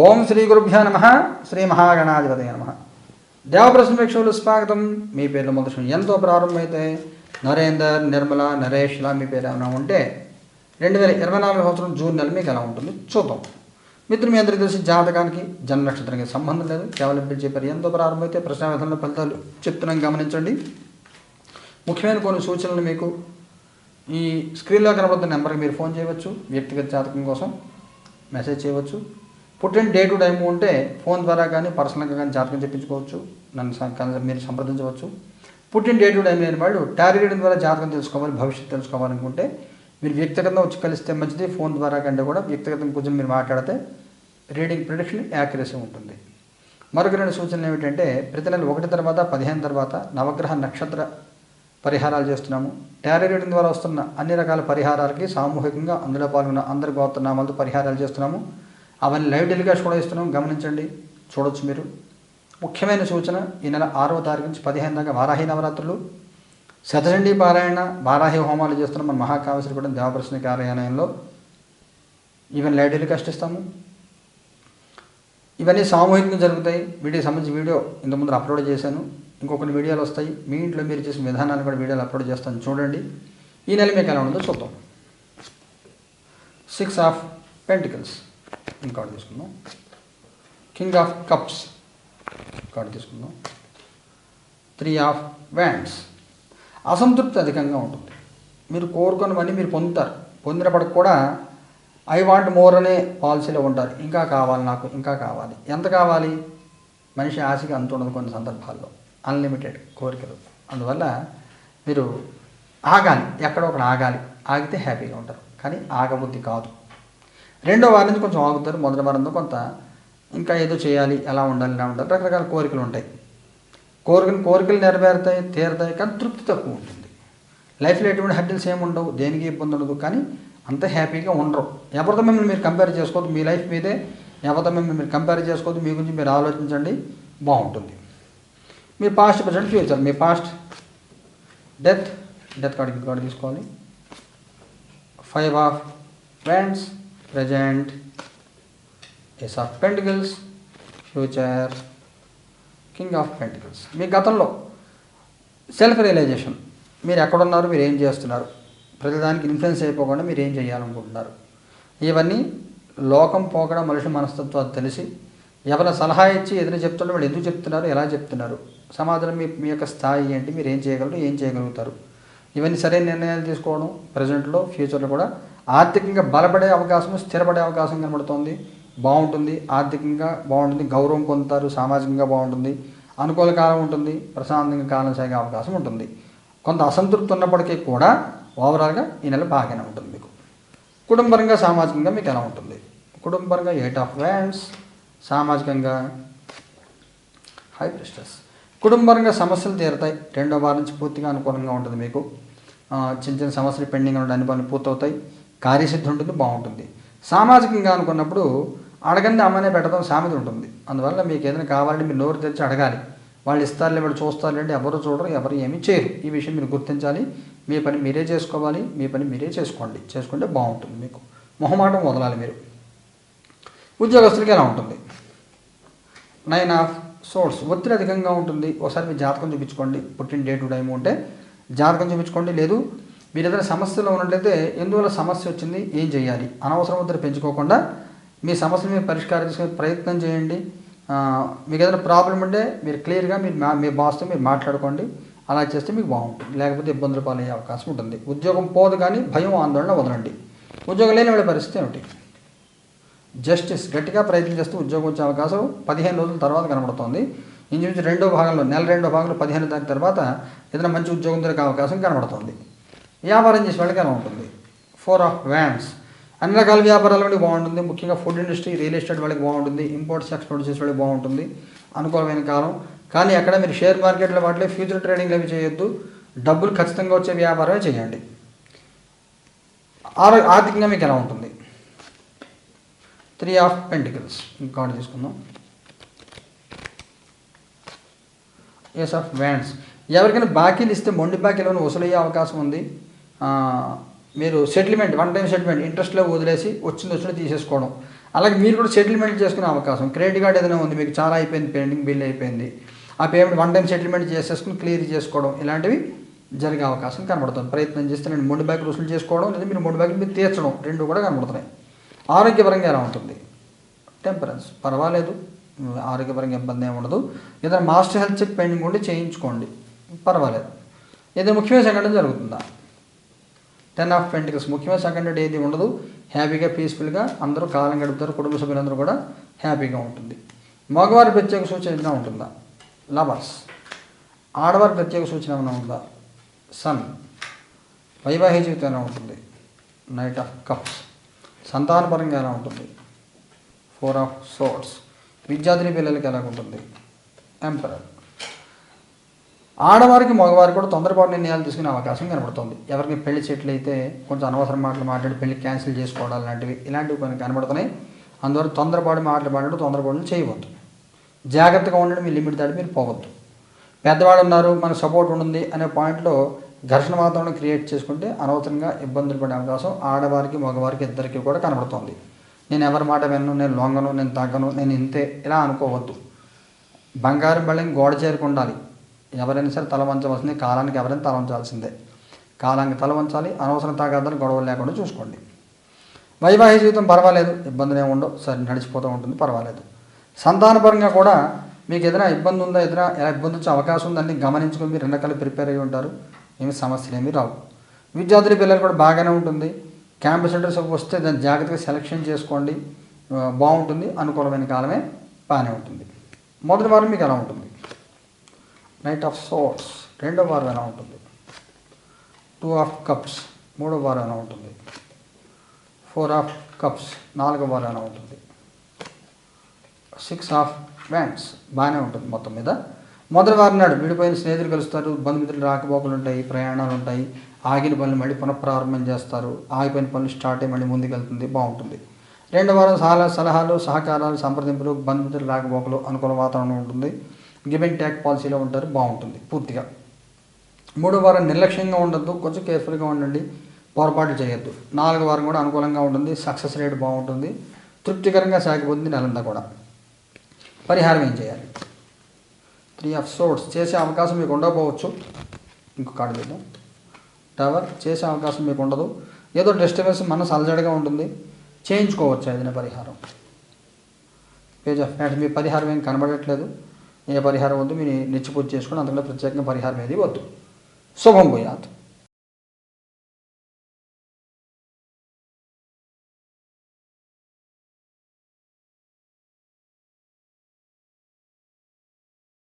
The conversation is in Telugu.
ఓం శ్రీ గురుభ్యో నమ. శ్రీ మహాగణాధిపతయ నమ. దేవప్రశ్న ప్రేక్షకులు స్వాగతం. మీ పేర్లు మొదటి ఎంతో ప్రారంభమైతే నరేందర్ నిర్మల నరేష్లా మీ పేరు ఏమైనా ఉంటే రెండు వేల ఇరవై నాలుగు సంవత్సరం జూన్ నెల మీకు ఎలా ఉంటుంది చూద్దాం. మిత్రులు మీ అందరికీ తెలిసి జాతకానికి జన్మ నక్షత్రానికి సంబంధం లేదు. కేవలం మీరు చెప్పారు ఎంతో ప్రారంభమైతే ప్రశ్న ఫలితాలు చెప్తున్నాం. గమనించండి. ముఖ్యమైన కొన్ని సూచనలు మీకు ఈ స్క్రీన్లో కనబడుతున్న నెంబర్కి మీరు ఫోన్ చేయవచ్చు. వ్యక్తిగత జాతకం కోసం మెసేజ్ చేయవచ్చు. పుట్టిన డే టు టైం ఉంటే ఫోన్ ద్వారా కానీ పర్సనల్గా కానీ జాతకం చెప్పించుకోవచ్చు. నన్ను మీరు సంప్రదించవచ్చు. పుట్టిన డే టు టైం లేని వాళ్ళు టార్గెట్ ద్వారా జాతకం తెలుసుకోవాలి భవిష్యత్తు తెలుసుకోవాలనుకుంటే మీరు వ్యక్తిగతంగా వచ్చి కలిస్తే మంచిది. ఫోన్ ద్వారా కంటే కూడా వ్యక్తిగతంగా కొంచెం మీరు మాట్లాడితే రీడింగ్ ప్రిడిక్షన్ యాక్యురసీ ఉంటుంది. మరొక రెండు సూచనలు ఏమిటంటే ప్రతి నెల ఒకటి తర్వాత పదిహేను తర్వాత నవగ్రహ నక్షత్ర పరిహారాలు చేస్తున్నాము. టారీ రీడింగ్ ద్వారా వస్తున్న అన్ని రకాల పరిహారాలకి సామూహికంగా అందులో పాల్గొన్న అందరి గోత్రనామాలతో పరిహారాలు చేస్తున్నాము. అవన్నీ లైవ్ టెలికాస్ట్ కూడా ఇస్తున్నాం. గమనించండి. చూడొచ్చు మీరు. ముఖ్యమైన సూచన ఈ నెల ఆరవ తారీఖు నుంచి పదిహేను దాకా వారాహి నవరాత్రులు. శతచండీ పారాయణ వారాహి హోమాలు చేస్తున్నాం మన మహాకామశ్రీగూడెం దేవప్రశ్న కార్యాలయంలో ఈవెన్ లైవ్ టెలికాస్ట్ ఇస్తాము. ఇవన్నీ సామూహికంగా జరుగుతాయి. వీటికి సంబంధించి వీడియో ఇంత ముందు అప్లోడ్ చేశాను. ఇంకొకటి వీడియోలు వస్తాయి. మీ ఇంట్లో మీరు చేసిన విధానాన్ని కూడా వీడియోలు అప్లోడ్ చేస్తాను. చూడండి. ఈ నెల మీకు ఎలా ఉందో చూద్దాం. Six of pentacles. ఇంకోటి తీసుకుందాం. కింగ్ ఆఫ్ కప్స్ కార్డు తీసుకుందాం. త్రీ ఆఫ్ వ్యాండ్స్ అసంతృప్తి అధికంగా ఉంటుంది. మీరు కోరుకున్నవన్నీ మీరు పొందుతారు. పొందినప్పటికి కూడా ఐ వాంట్ మోర్ అనే పాలసీలో ఉంటారు. ఇంకా కావాలి నాకు ఇంకా కావాలి. ఎంత కావాలి? మనిషి ఆశకి అంత ఉండదు కొన్ని సందర్భాల్లో. అన్లిమిటెడ్ కోరికలు. అందువల్ల మీరు ఆగాలి. ఎక్కడో ఒకటి ఆగాలి. ఆగితే హ్యాపీగా ఉంటారు. కానీ ఆగబుద్ధి కాదు. రెండో వారం నుంచి కొంచెం ఆగుతారు మొదటి వారంలో కొంత ఇంకా ఏదో చేయాలి ఎలా ఉండాలి ఎలా ఉండాలి రకరకాల కోరికలు ఉంటాయి. కోరికలు కోరికలు నెరవేరుతాయి తీరుతాయి కానీ తృప్తి తక్కువ ఉంటుంది. లైఫ్లో ఎటువంటి హడ్డిల్స్ ఏమి ఉండవు దేనికి ఇబ్బంది ఉండదు కానీ అంత హ్యాపీగా ఉండరు. ఎవరితో మిమ్మల్ని మీరు కంపేర్ చేసుకోవద్దు మీ లైఫ్ మీదే ఎవరితో మిమ్మల్ని మీరు కంపేర్ చేసుకోవద్దు మీ గురించి మీరు ఆలోచించండి బాగుంటుంది. మీ పాస్ట్ ప్రజెంట్ ఫ్యూచర్ మీ past death death card card తీసుకోవాలి. Five of friends present ace of pentacles future king of pentacles మీ గతంలో సెల్ఫ్ రియలైజేషన్ మీరు ఎక్కడున్నారు మీరు ఏం చేస్తున్నారు? ప్రతిదానికి ఇన్ఫ్లుయెన్స్ అయిపోకుండా మీరు ఏం చేయాలనుకుంటున్నారు? ఇవన్నీ లోకం పోకడం మనిషి మనస్తత్వాలు తెలిసి ఎవరి సలహా ఇచ్చి ఎదురు చెప్తుంటే వాళ్ళు ఎందుకు చెప్తున్నారు ఎలా చెప్తున్నారు? సమాజంలో మీ మీ యొక్క స్థాయి ఏంటి? మీరు ఏం చేయగలరు ఏం చేయగలుగుతారు? ఇవన్నీ సరైన నిర్ణయాలు తీసుకోవడం ప్రజెంట్లో ఫ్యూచర్లో కూడా ఆర్థికంగా బలపడే అవకాశం స్థిరపడే అవకాశం కనబడుతోంది. బాగుంటుంది. ఆర్థికంగా బాగుంటుంది. గౌరవం పొందుతారు. సామాజికంగా బాగుంటుంది. అనుకూల కాలం ఉంటుంది. ప్రశాంతంగా కాలం సాగే అవకాశం ఉంటుంది. కొంత అసంతృప్తి ఉన్నప్పటికీ కూడా ఓవరాల్గా ఈ నెల బాగానే ఉంటుంది మీకు. కుటుంబరంగా సామాజికంగా మీకు ఎలా ఉంటుంది? కుటుంబరంగా ఎయిట్ ఆఫ్ వ్యాండ్స్ సామాజికంగా హై ప్రెస్టర్స్ కుటుంబరంగా సమస్యలు తీరుతాయి. రెండో వారం నుంచి పూర్తిగా అనుకూలంగా ఉంటుంది మీకు. చిన్న చిన్న సమస్యలు పెండింగ్ ఉన్న అన్ని పనులు పూర్తవుతాయి. కార్యసిద్ధి ఉంటుంది బాగుంటుంది. సామాజికంగా అనుకున్నప్పుడు అడగండి అమ్మనే పెట్టడం సామెత ఉంటుంది. అందువల్ల మీకు ఏదైనా కావాలంటే మీరు నోరు తెరిచి అడగాలి. వాళ్ళు ఇస్తారులే వాళ్ళు చూస్తారు లేండి ఎవరు చూడరు ఎవరు ఏమీ చేయరు. ఈ విషయం మీరు గుర్తించాలి. మీ పని మీరే చేసుకోవాలి మీ పని మీరే చేసుకోండి. చేసుకుంటే బాగుంటుంది మీకు. మొహమాటం వదలాలి మీరు. ఉద్యోగస్తులకి ఎలా ఉంటుంది? నైన్ ఆఫ్ సోర్స్ ఒత్తిడి అధికంగా ఉంటుంది. ఒకసారి మీ జాతకం చూపించుకోండి. పుట్టిన డే టు టైం ఉంటే జాతకం చూపించుకోండి. లేదు మీరు ఏదైనా సమస్యలో ఉన్నట్లయితే ఎందువల్ల సమస్య వచ్చింది ఏం చేయాలి? అనవసరం వద్ద పెంచుకోకుండా మీ సమస్యను మీరు పరిష్కారం చేసుకునే ప్రయత్నం చేయండి. మీకు ఏదైనా ప్రాబ్లం ఉంటే మీరు క్లియర్గా మీరు మా మీ బాస్తో మీరు మాట్లాడుకోండి. అలా చేస్తే మీకు బాగుంటుంది. లేకపోతే ఇబ్బందులు పాలయ్యే అవకాశం ఉంటుంది. ఉద్యోగం పోదు కానీ భయం ఆందోళన వదలండి. ఉద్యోగం లేని వాళ్ళ పరిస్థితి ఏమిటి? జస్టిస్ గట్టిగా ప్రయత్నం చేస్తూ ఉద్యోగం వచ్చే అవకాశం పదిహేను రోజుల తర్వాత కనబడుతోంది. ఇంచుమించు రెండో భాగంలో నెల రెండో భాగంలో పదిహేను తారీఖు తర్వాత ఏదైనా మంచి ఉద్యోగం దొరికే అవకాశం కనబడుతుంది. వ్యాపారం చేసే వాళ్ళకి ఎలా ఉంటుంది. ఫోర్ ఆఫ్ వ్యాన్స్ అన్ని రకాల వ్యాపారాల వాళ్ళకి బాగుంటుంది. ముఖ్యంగా ఫుడ్ ఇండస్ట్రీ రియల్ ఎస్టేట్ వాళ్ళకి బాగుంటుంది. ఇంపోర్ట్స్ ఎక్స్పోర్ట్ చేసే వాళ్ళకి బాగుంటుంది. అనుకూలమైన కాలం. కానీ అక్కడ మీరు షేర్ మార్కెట్లో వాటిలో ఫ్యూచర్ ట్రేడింగ్లు అవి చేయొద్దు. డబ్బులు ఖచ్చితంగా వచ్చే వ్యాపారమే చేయండి. ఆరో ఆర్థికంగా మీకు ఎలా ఉంటుంది? త్రీ ఆఫ్ పెంటికల్స్ ఇంకోటి తీసుకుందాం. ఎస్ ఆఫ్ వ్యాండ్స్ ఎవరికైనా బాకీలు ఇస్తే మొండి బాకీలను వసూలయ్యే అవకాశం ఉంది. మీరు సెటిల్మెంట్ వన్ టైం సెటిల్మెంట్ ఇంట్రెస్ట్లో వదిలేసి వచ్చింది వచ్చిన తీసేసుకోవడం. అలాగే మీరు కూడా సెటిల్మెంట్ చేసుకునే అవకాశం. క్రెడిట్ కార్డ్ ఏదైనా ఉంది మీకు చాలా అయిపోయింది పెండింగ్ బిల్ అయిపోయింది. ఆ పేమెంట్ వన్ టైం సెటిల్మెంట్ చేసేసుకుని క్లియర్ చేసుకోవడం ఇలాంటివి జరిగే అవకాశం కనబడుతుంది. ప్రయత్నం చేస్తే నేను మూడు బ్యాగ్ రుసులు చేసుకోవడం లేదా మీరు మూడు బ్యాగులు మీరు తీర్చడం రెండు కూడా కనబడుతున్నాయి. ఆరోగ్యపరంగా ఎలా ఉంటుంది? టెంపరెన్స్ పర్వాలేదు. ఆరోగ్యపరంగా ఇబ్బంది ఏమి ఉండదు. ఏదైనా మాస్టర్ హెల్త్ చెక్ పెండింగ్ ఉండి చేయించుకోండి. పర్వాలేదు. ఏదైనా ముఖ్యమైన సంఘటన జరుగుతుందా? Ten of pentacles. ముఖ్యమైన సంఘటన ఏది ఉండదు హ్యాపీగా పీస్ఫుల్గా అందరూ కాలం గడుపుతారు కుటుంబ సభ్యులందరూ కూడా హ్యాపీగా ఉంటుంది. మగవారి ప్రత్యేక సూచన ఏదైనా ఉంటుందా? లవర్స్ ఆడవారి ప్రత్యేక సూచన ఏమైనా ఉందా? సన్ వైవాహిక జీవితం ఎలా ఉంటుంది? నైట్ ఆఫ్ కప్స్ సంతానపరంగా ఎలా ఉంటుంది? ఫోర్ ఆఫ్ సోర్ట్స్ విద్యార్థిని పిల్లలకి ఎలా ఉంటుంది ఎంపరర్ ఆడవారికి మగవారు కూడా తొందరపాటు నిర్ణయాలు తీసుకునే అవకాశం కనబడుతుంది. ఎవరికి పెళ్ళి చెట్లు అయితే కొంచెం అనవసరం మాటలు మాట్లాడి పెళ్ళి క్యాన్సిల్ చేసుకోవడం లాంటివి ఇలాంటివి కొన్ని కనబడుతున్నాయి. అందువల్ల తొందరపాటు మాటలు మాట్లాడు తొందరపాటు చేయవద్దు. జాగ్రత్తగా ఉండడం మీ లిమిట్ దాటి మీరు పోవద్దు. పెద్దవాళ్ళు ఉన్నారు మనకు సపోర్ట్ ఉంటుంది అనే పాయింట్లో ఘర్షణ వాతావరణం క్రియేట్ చేసుకుంటే అనవసరంగా ఇబ్బందులు పడే అవకాశం ఆడవారికి మగవారికి ఇద్దరికి కూడా కనబడుతుంది. నేను ఎవరి మాట విన్ను నేను లొంగను నేను తగ్గను నేను ఇంతే ఇలా అనుకోవద్దు. బంగారం బళ్ళని గోడ చేరుకు ఉండాలి ఎవరైనా సరే తల వంచవలసింది కాలానికి ఎవరైనా తల వంచాల్సిందే. కాలానికి తల వంచాలి అనవసరం తాగద్దని గొడవలు లేకుండా చూసుకోండి. వైవాహిక జీవితం పర్వాలేదు ఇబ్బందులు ఏమి ఉండవు. సరే నడిచిపోతూ ఉంటుంది పర్వాలేదు. సంతానపరంగా కూడా మీకు ఏదైనా ఇబ్బంది ఉందా ఏదైనా ఎలా ఇబ్బంది వచ్చే అవకాశం ఉందని గమనించుకొని మీరు రెండకాలు ప్రిపేర్ అయ్యి ఉంటారు. ఏమి సమస్యలు ఏమీ రావు. విద్యార్థుల పిల్లలు కూడా బాగానే ఉంటుంది. క్యాంపస్ సెంటర్స్ వస్తే దాన్ని జాగ్రత్తగా సెలెక్షన్ చేసుకోండి. బాగుంటుంది అనుకూలమైన కాలమే బాగానే ఉంటుంది. మొదటి వారం మీకు ఎలా ఉంటుంది? నైట్ ఆఫ్ సోట్స్ రెండో వారం ఎలా ఉంటుంది? టూ ఆఫ్ కప్స్ మూడో వారం ఎలా ఉంటుంది? ఫోర్ ఆఫ్ కప్స్ నాలుగో వారం ఎలా ఉంటుంది? సిక్స్ ఆఫ్ బ్యాండ్స్ బాగానే ఉంటుంది మొత్తం మీద. మొదటి వారం నాడు విడిపోయిన స్నేహితులు కలుస్తారు బంధుమిత్రులు రాకపోకలు ఉంటాయి ప్రయాణాలు ఉంటాయి ఆగిన పనులు మళ్ళీ పునఃప్రారంభం చేస్తారు ఆగిపోయిన పనులు స్టార్ట్ అయ్యి మళ్ళీ ముందుకెళ్తుంది బాగుంటుంది. రెండో వారం సలహా సలహాలు సహకారాలు సంప్రదింపులు బంధుమిత్రులు రాకపోకలు అనుకూల వాతావరణం ఉంటుంది. గివ్ అండ్ ట్యాక్ పాలసీలో ఉంటారు బాగుంటుంది పూర్తిగా. మూడో వారం నిర్లక్ష్యంగా ఉండద్దు కొంచెం కేర్ఫుల్గా ఉండండి పొరపాటు చేయొద్దు. నాలుగు వారం కూడా అనుకూలంగా ఉంటుంది సక్సెస్ రేట్ బాగుంటుంది తృప్తికరంగా సాగిపోతుంది నెలంతా కూడా. పరిహారం ఏం చేయాలి? త్రీ ఆఫ్ సోర్స్ చేసే అవకాశం మీకు ఉండకపోవచ్చు. ఇంకో కార్డు చూద్దాం టవర్ చేసే అవకాశం మీకు ఉండదు. ఏదో డిస్టర్బెన్స్ మనసు అలజడిగా ఉంటుంది. చేయించుకోవచ్చు ఏదైనా పరిహారం. పేజ్ ఆఫ్ మీ పరిహారం ఏం కనబడట్లేదు. ఏ పరిహారం వద్దు మీరు నిత్య చేసుకుని అంతకంటే ప్రత్యేకంగా పరిహారం ఏది వద్దు. శుభం పోయాత్